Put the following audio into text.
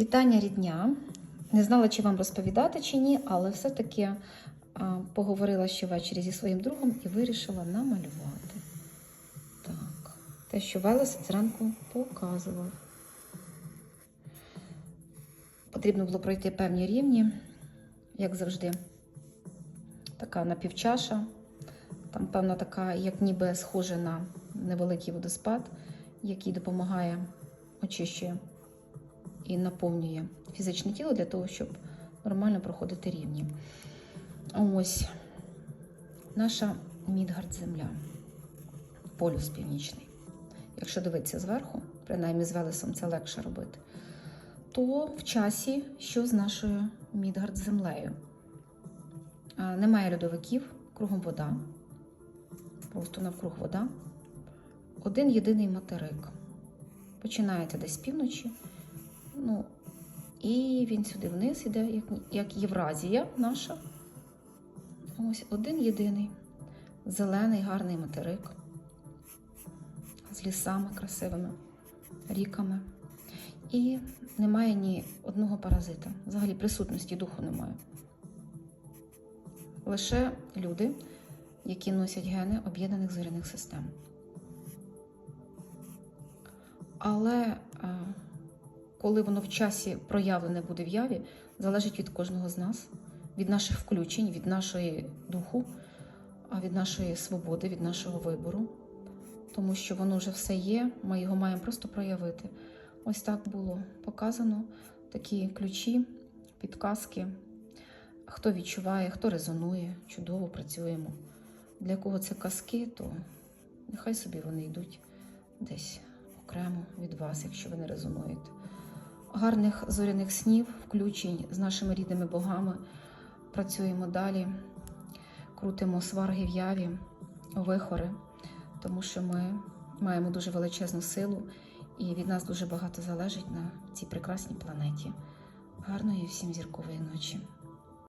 Вітання рідня. Не знала, чи вам розповідати чи ні, але все-таки поговорила ще ввечері зі своїм другом і вирішила намалювати. Так, те, що Велес зранку показував. Потрібно було пройти певні рівні, як завжди. Така напівчаша. Там, певно, така, як ніби схожа на невеликий водоспад, який допомагає, очищує і наповнює фізичне тіло для того, щоб нормально проходити рівні. Ось наша Мідгард земля, полюс північний. Якщо дивитися зверху, принаймні з Велесом це легше робити, то в часі, що з нашою Мідгард землею. Немає льодовиків, кругом вода, просто навкруг вода. Один єдиний материк. Починається десь з півночі. Ну, і він сюди вниз іде, як, як Євразія наша. Ось один єдиний. Зелений, гарний материк. З лісами красивими, ріками. І немає ні одного паразита. Взагалі присутності духу немає. Лише люди, які носять гени об'єднаних зоряних систем. Але е, коли воно в часі проявлене буде в яві, залежить від кожного з нас, від наших включень, від нашої духу, а від нашої свободи, від нашого вибору. Тому що воно вже все є, ми його маємо просто проявити. Ось так було показано такі ключі, підказки. Хто відчуває, хто резонує, чудово працюємо. Для кого це казки, то нехай собі вони йдуть десь окремо від вас, якщо ви не резонуєте. Гарних зоряних снів, включень з нашими рідними богами. Працюємо далі, крутимо сварги в яві, вихори, тому що ми маємо дуже величезну силу, і від нас дуже багато залежить на цій прекрасній планеті. Гарної всім зіркової ночі!